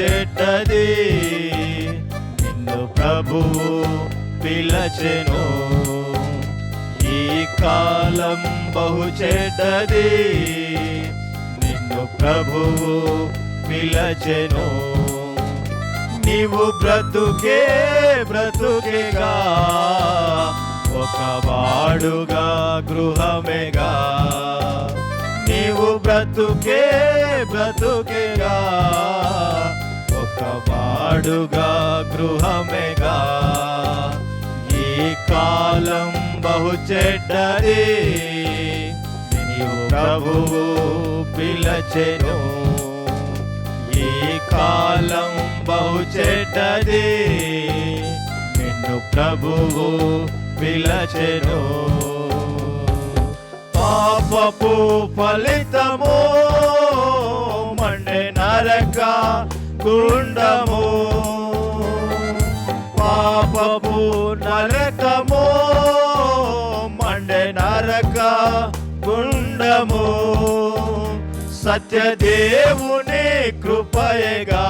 చెడ్డది నిన్ను ప్రభువు పిలచెను. ఈ కాలం బహు చెడ్డది నిన్ను ప్రభువు పిలచెను. నీవు బ్రతుకే బ్రతుకేగా. ఒక వాడుగా గృహమేగా. నీవు బ్రతుకే బ్రతుకేగా. వాడుగా గృహమేగా. ఈ కాలం బహు చెడ్డది. నీవు ప్రభువు పిలచెను. ఈ కాలం బహు చెడ్డది. నిన్ను ప్రభువు పిలచెను. పాపపు ఫలితము మండే నరక గుండము పాపపు నరకము. మండే నరక గుండము. సత్యదేవుని కృపయగా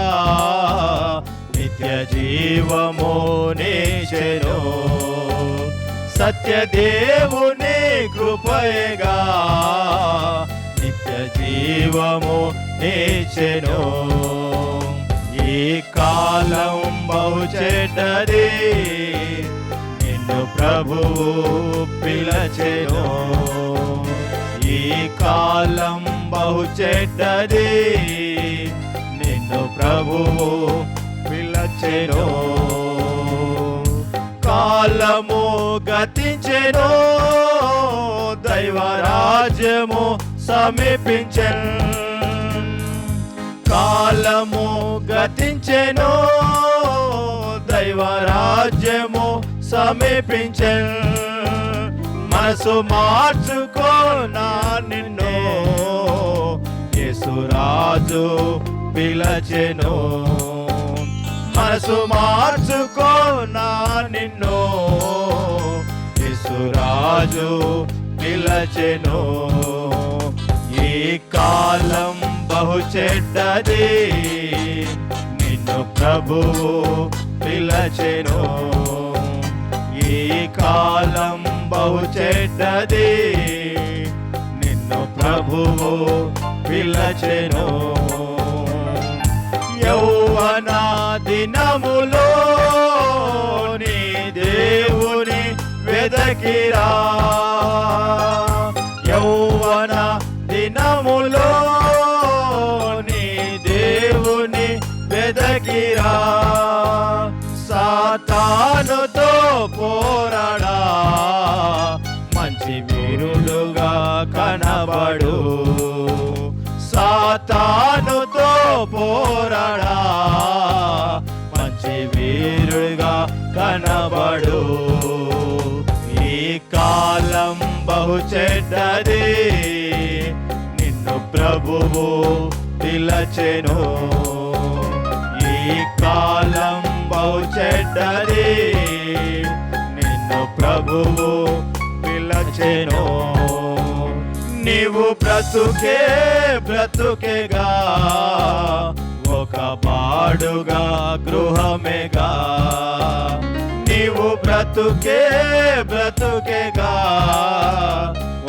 నిత్య జీవము నేచెను సత్యదేవుని కృపయగా నిత్య జీవము నేచెను కాలం బహు చెడ్డది నిన్ను ప్రభు పిలచెను. ఈ కాలం బహు చెడ్డది నిన్ను ప్రభు పిలచెను. కాలము గతించెను. దైవరాజ్యము సమీపించెన్. కాలము గతించెను దైవరాజ్యము సమీపించెను. మనసు మార్చుకో నా నిన్ను యేసురాజు పిలచెను. మనసు మార్చుకో నా నిన్ను యేసురాజు పిలచెను. ఈ కాల బహు చెడ్డది. నిన్ను ప్రభువు పిలచెను. ఈ కాలం బహు చెడ్డది. నిన్ను ప్రభువు పిలచెను. యౌవన దినముల సాతానుతో పోరాడా? మంచి వీరుడుగా కనబడు. ఈ కాలం బహు చెడ్డది. నిన్ను ప్రభువు పిలచెను. ఈ కాలం బహు చెడ్డది. నిన్ను ప్రభువు పిలచెను. నీవు బ్రతుకే బ్రతుకేగా. ఒక పాడుగా గృహమేగా. నీవు బ్రతుకే బ్రతుకేగా.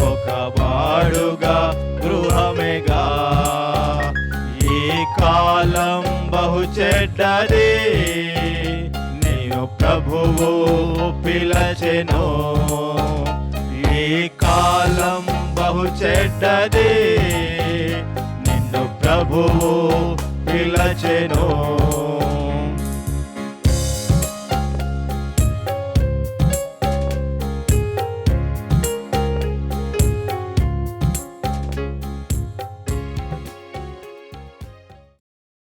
ఒక పాడుగా గృహమేగా. ఈ కాలం బహు చెడ్డది. నేను ప్రభువు పిలచెను. ఈ కాలం బహు చెడ్డది. నిన్ను ప్రభువు పిలచెను.